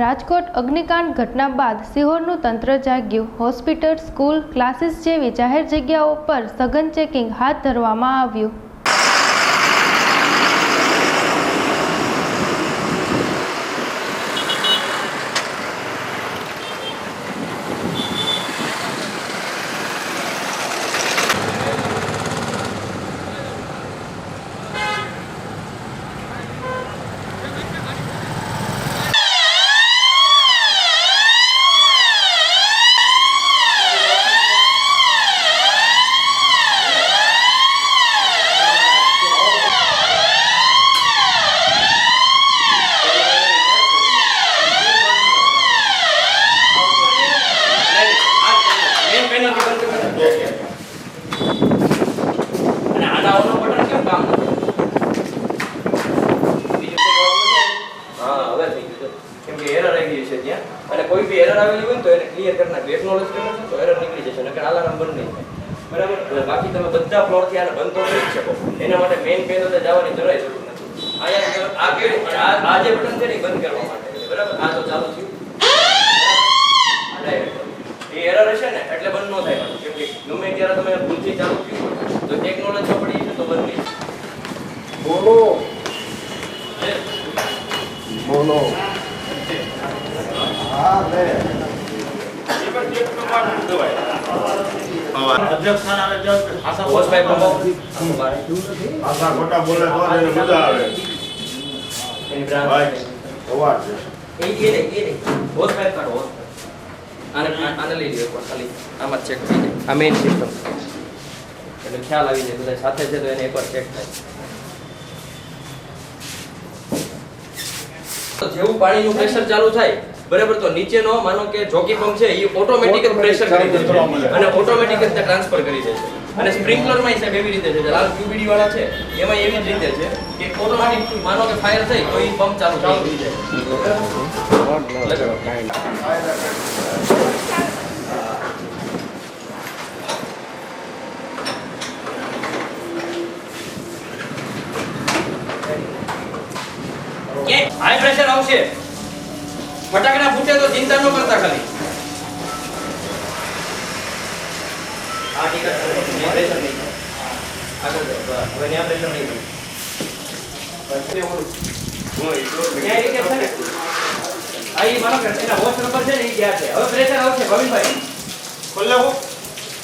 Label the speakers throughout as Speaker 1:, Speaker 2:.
Speaker 1: રાજકોટ અગ્નિકાંડ ઘટના બાદ સિહોરનું તંત્ર જાગ્યું. હોસ્પિટલ, સ્કૂલ, ક્લાસીસ જેવી જાહેર જગ્યાઓ પર સઘન ચેકિંગ હાથ ધરવામાં આવ્યું
Speaker 2: મેઇન પેનલથી બંધ કરે અને આના ઓનો બટન કેમ કામ નથી બીજું કોઈ problem છે? હા હવે થઈ ગયું જો. કેમ કે એરર આવી ગઈ છે ત્યાં અને કોઈ આવેલી હોય તો એને ક્લિયર કરી નાખવી એકનોલેજ કરી નાખો તો એરર નીકળી જશે, નકર અલાર્મ બંધ નહીં થાય. બરાબર? બાકી તમે બધા ફ્લોરથી આને બંધ તો કરી શકો. એના માટે મેઇન પેનલ જવાની જરાય જરૂર નથી. અહીંયા આ આ જે બટન છે ને બંધ કરવા માટે. બરાબર? આ તો ચાલુ થયું આ direct. એ એરર હશે ને એટલે બંધ ન થાય કેમ કે ગમે ત્યારે તમે ભૂલથી ચાલુ થયું હોય, તો ટેકનોલોજી પડી છે તો બંધ નહીં
Speaker 3: બોલો બોલો હા લે
Speaker 2: બોસભાઈ
Speaker 3: ખોટા બોલે. તો એને મજા આવે. ભાઈ અવાજ છે.
Speaker 2: એ એ નહીં એ નહીં. બોસભાઈ કાઢો આને આને લઈ લ્યો એકવાર ખાલી આમાં ચેક થઈ જાય આ મેઇન સિસ્ટમ એટલે ખ્યાલ આવી જાય બધા સાથે છે તો એને એકવાર ચેક થાય. તો જેવું પાણીનું પ્રેશર ચાલુ થાય બરાબર તો નીચેનો માનો કે જોકી પંપ છે એ ઓટોમેટિક પ્રેશર કરી દે છે. અને ઓટોમેટિક રીતે ટ્રાન્સફર કરી દે છે. અને સ્પ્રિંકલરમાં સાહેબ એવી રીતે છે જે લાલ ક્યુબીડી વાળા છે એમાં એવી જ રીતે છે કે ઓટોમેટિક માનો કે ફાયર થઈ તો એ પંપ ચાલુ થઈ જાય લગાડો. કે હાઈ પ્રેશર આવશે ફટાકડા ફૂટે તો ચિંતા ન કરતા ખાલી આ ઠીક છે અહીંયા પ્રેશર નહીં આગળ જાઓ. બસ. હવે ત્યાં પ્રેશર નહીં પછી ઓલું ત્યાં એ કેમ છે ને આ ઈ માનો કે એના વોચ નંબર છે ને ઈ ગયા છે હવે પ્રેશર આવશે. ભવિનભાઈ. ખોલો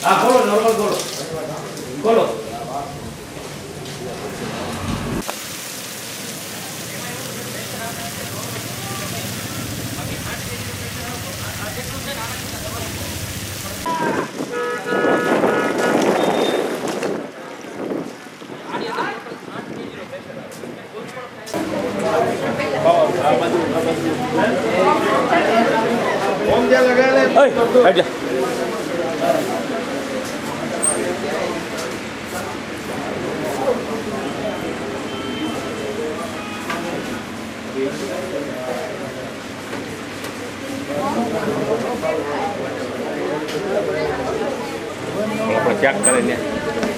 Speaker 2: હા. ખોલો નોર્મલ ખોલો. ખોલો.
Speaker 3: લગાડે
Speaker 4: આપણે ચેક કરીને
Speaker 2: ये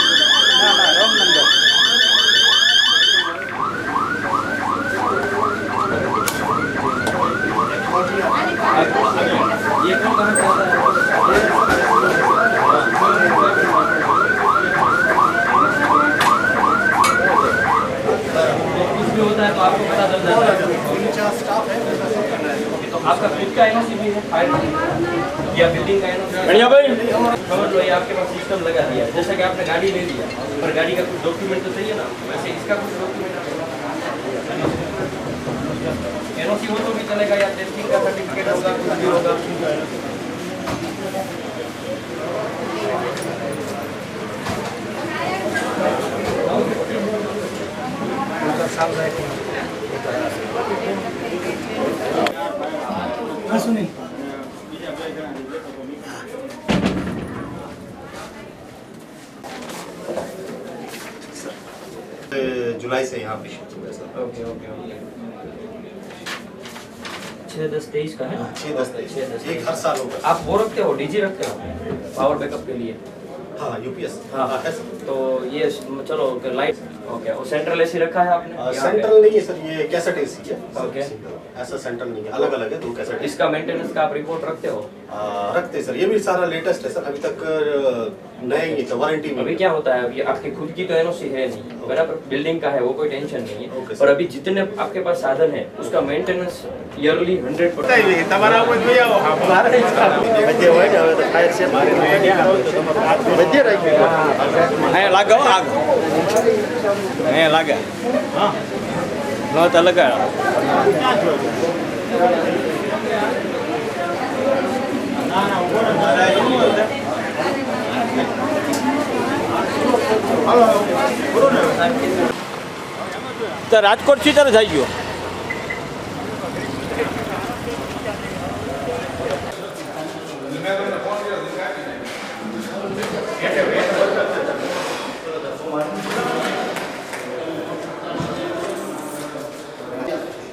Speaker 2: है तो आपका खुद का एनओसी भी है फायर या बिल्डिंग का एनओसी
Speaker 4: बढ़िया भाई।
Speaker 2: समझ लो ये आपके पास सिस्टम लगा दिया है। जैसा कि आपने गाड़ी ले लिया पर गाड़ी का कुछ डॉक्यूमेंट तो चाहिए ना? वैसे इसका कुछ डॉक्यूमेंट एनओसी हो तो भी चलेगा या टेस्टिंग का सर्टिफिकेट होगा कुछ भी होगा?
Speaker 3: जुलाई से यहाँ पे शिफ्ट हुए सर
Speaker 2: ओके ओके ओके छः दस तेईस का है?
Speaker 3: छः दस तेईस।
Speaker 2: छः दस
Speaker 3: एक हर साल होगा
Speaker 2: आप वो रखते हो डीजी रखते हो पावर बैकअप के लिए?
Speaker 3: हाँ यूपीएस
Speaker 2: हाँ। तो ये चलो लाइट ओके और सेंट्रल एसी रखा है आपने?
Speaker 3: सेंट्रल नहीं है सर ये कैसेट एसी है।
Speaker 2: ओके।
Speaker 3: ऐसा सेंट्रल नहीं है अलग अलग है दो कैसेट
Speaker 2: इसका मेंटेनेंस का आप रिपोर्ट रखते हो?
Speaker 3: रखते सर ये भी सारा लेटेस्ट है सर अभी तक वारंटी में
Speaker 2: अभी क्या होता है अभी आपकी खुद की तो एनओसी है नहीं। बराबर बिल्डिंग का है वो कोई टेंशन नहीं है
Speaker 3: ओके,
Speaker 2: और
Speaker 3: सर।
Speaker 2: अभी जितने आपके पास साधन है उसका मेंटेनेंस ईयरली हंड्रेड
Speaker 3: તમારા આવો જોઈ આવો બધે હોય ને હવે તો ફાયર સેફટી બધે રાખી
Speaker 4: અહીંયા લાગે હો આગ અહીંયા લાગે હા ન તો લગાડ તો રાજકોટથી ત્યારે થઈ ગયો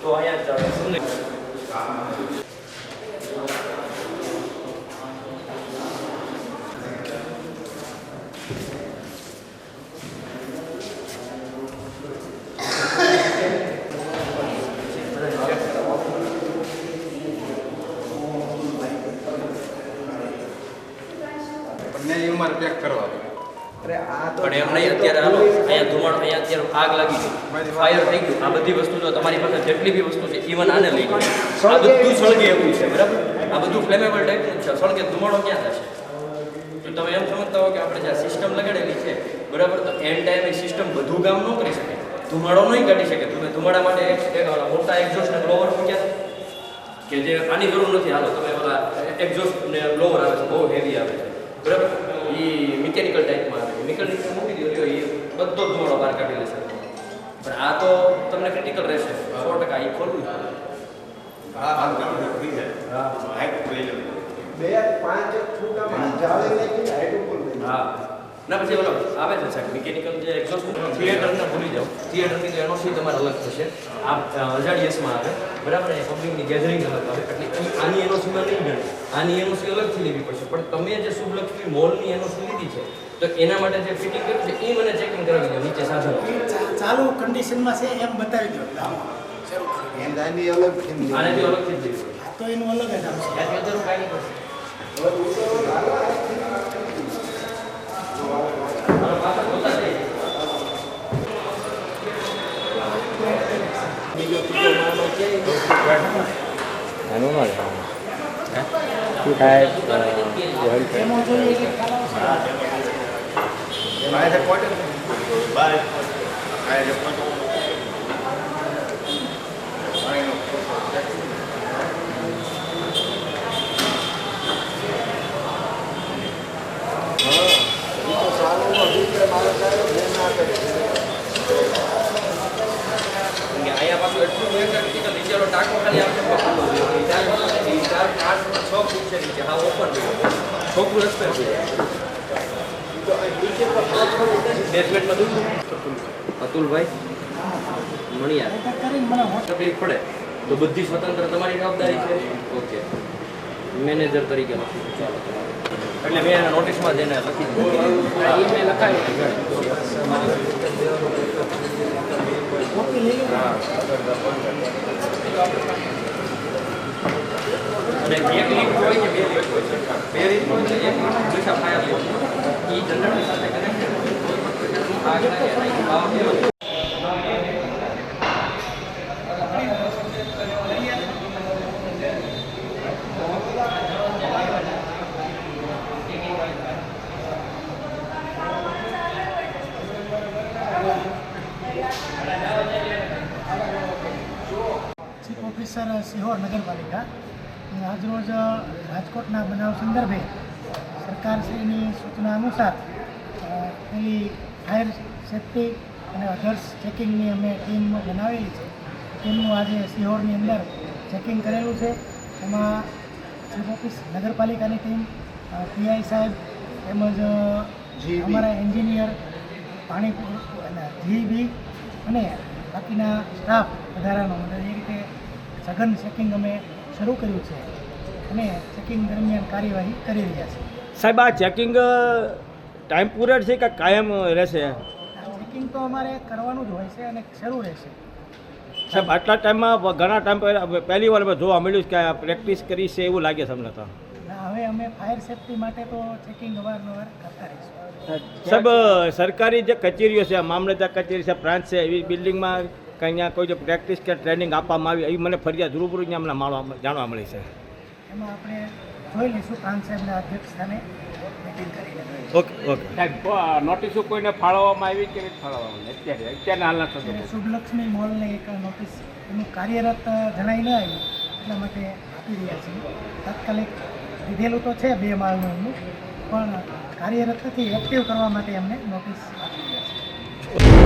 Speaker 2: તો અહીંયા જ સુંદર પણ એમ નહીં અત્યારે હાલો અહીંયા ધુમાડો અહીંયા અત્યારે આગ લાગી છે ફાયર થઈ ગયું. આ બધી વસ્તુ જો તમારી પાસે જેટલી બી વસ્તુ છે ઇવન આને લઈ આ બધું સળગે એવું છે. બરાબર? આ બધું ફ્લેમેબલ ટાઈપનું છે. સળગે ધુમાડો ક્યાં થશે? તો તમે એમ સમજતા હો કે આપણે જે સિસ્ટમ લગાડેલી છે બરાબર? તો એન એ સિસ્ટમ બધું કામ ન કરી શકે. ધુમાડો નહીં કાઢી શકે. તમે ધુમાડા માટે મોટા એક્ઝોસ્ટ ને બ્લોવર મૂક્યા. કે જે આની જરૂર નથી. હાલો તમે ઓલા એક્ઝોસ્ટ ને બ્લોવર આવે છે બહુ હેવી આવે છે. બરાબર? મિકેનિકલ ટાઈપમાં આવે. મિકેનિકલ મૂકી દો એ બધો જ ધુમાડો બહાર કાઢી લેશે. પણ આ તો તમને ક્રિટિકલ રહેશે. સો ટકા એ ખોલવું જ પડે. હા. ના પછી ઓલો આવે છે સાહેબ મિકેનિકલ જે એક્ઝોસ્ટ થિયેટરને ભૂલી જાઓ. થિયેટરની તો એનઓસી તમારે અલગ થશે. આ અજાડિયસમાં આવે. બરાબર એ પબ્લિકની ગેધરિંગ અલગ આવે. એટલે આની આની એનઓસીમાં નહીં ગણે. આની એનઓસી અલગથી લેવી પડશે. પણ તમે જે શુભલક્ષ્મી મોલની એનઓસી લીધી છે તો એના માટે જે ફિટિંગ કર્યું છે એ મને ચેકિંગ કરાવી દો નીચે સાધન.
Speaker 5: ચાલુ કન્ડિશનમાં છે એમ બતાવી દો.
Speaker 3: એની અલગ
Speaker 2: આનાથી લેવી પડશે.
Speaker 5: તો એનું અલગ જ આવશે
Speaker 2: કાંઈ નહીં પડશે. હાલો, પાછા જોતા જઈએ. બીજો ત્રીજો માળો ક્યાંય
Speaker 4: એનું ના શું થાય
Speaker 5: એમાં જોઈએ કે
Speaker 3: બાય
Speaker 2: કેમ કે અહીંયા પાછું એટલું ભયંકર critical નીચેનો ટાંકો ખાલી આપણે પકડવો જોઈએ. ચાર ફૂટ નથી, ચાર આઠ ફૂટ, છ ફૂટ છે નીચે. હા, open છે. છ ફૂટ જ છે. Basementમાં દૂર? અતુલભાઈ મણિયાર
Speaker 5: કરીને મને હોટ
Speaker 2: તકલીફ પડે તો બધી સ્વતંત્ર તમારી જવાબદારી છે ઓકે મેનેજર તરીકે લખી દો. ચાલો એટલે મેં એના નોટિસમાં જઈને લખી દીધું મેં
Speaker 5: કોપી લઈ લો
Speaker 2: અને એક લિફ્ટ હોય કે બે લિફ્ટ હોય છે બે લિફ્ટ હોય તો એક હંમેશા ફાયર લિફ્ટ એ જનરેટર સાથે કનેક્ટેડ હોય કોઈ પણ પ્રકારની આગ લાગે નહીં બે
Speaker 5: ચીફ ઓફિસર સિહોર નગરપાલિકા રાજકોટના બનાવ સંદર્ભે સરકારશ્રીની સૂચના અનુસાર પેલી ફાયર સેફટી અને અધર્સ ચેકિંગની અમે ટીમ બનાવેલી છે. ટીમનું આજે સિહોરની અંદર ચેકિંગ કરેલું છે. એમાં ચીફ ઓફિસ નગરપાલિકાની ટીમ પીઆઈ સાહેબ તેમજ અમારા એન્જિનિયર પાણી અને જીબી અને બાકીના સ્ટાફ વધારાનો. એ રીતે સઘન ચેકિંગ અમે શરૂ કર્યું છે. અને ચેકિંગ દરમિયાન કાર્યવાહી કરી રહ્યા છે.
Speaker 4: સાહેબ આ ચેકિંગ ટાઈમ પીરિયડ છે કે કાયમ રહેશે?
Speaker 5: ચેકિંગ તો અમારે કરવાનું જ હોય છે અને શરૂ રહેશે.
Speaker 4: સાહેબ આટલા ટાઈમમાં ઘણા ટાઈમ પહેલા પહેલી વાર જોવા મળ્યું કે પ્રેક્ટિસ કરી છે એવું લાગે તમને તો.
Speaker 5: હવે અમે ફાયર સેફટી માટે તો ચેકિંગ અવારનવાર કરતા રહીશું.
Speaker 4: સાહેબ સરકારી જે કચેરીઓ છે મામલતદાર કચેરી છે બ્રાન્ચ છે એવી બિલ્ડિંગમાં કંઈ અહીંયા કોઈ જો પ્રેક્ટિસ કે ટ્રેનિંગ આપવામાં આવી એવી મને ફરિયાદ રૂબરૂ અમને માણવા જાણવા મળી છે.
Speaker 5: એમાં આપણે જોઈ લઈશું પ્રાંત સાહેબના અધ્યક્ષ સ્થાને મિટિંગ કરીને
Speaker 4: ઓકે ઓકે.
Speaker 6: સાહેબ નોટિસો કોઈને ફાળવવામાં આવી કે નથી ફાળવવામાં? અત્યારે અત્યારના હાલના
Speaker 5: એટલે શુભલક્ષ્મી મોલને એક નોટિસ એનું કાર્યરત જણાઈ ન આવ્યું એટલા માટે આપી રહ્યા છીએ. તાત્કાલિક લીધેલું તો છે બે માળનું એમનું પણ કાર્યરત નથી એક્ટિવ કરવા માટે એમને નોટિસ આપી રહ્યા છીએ.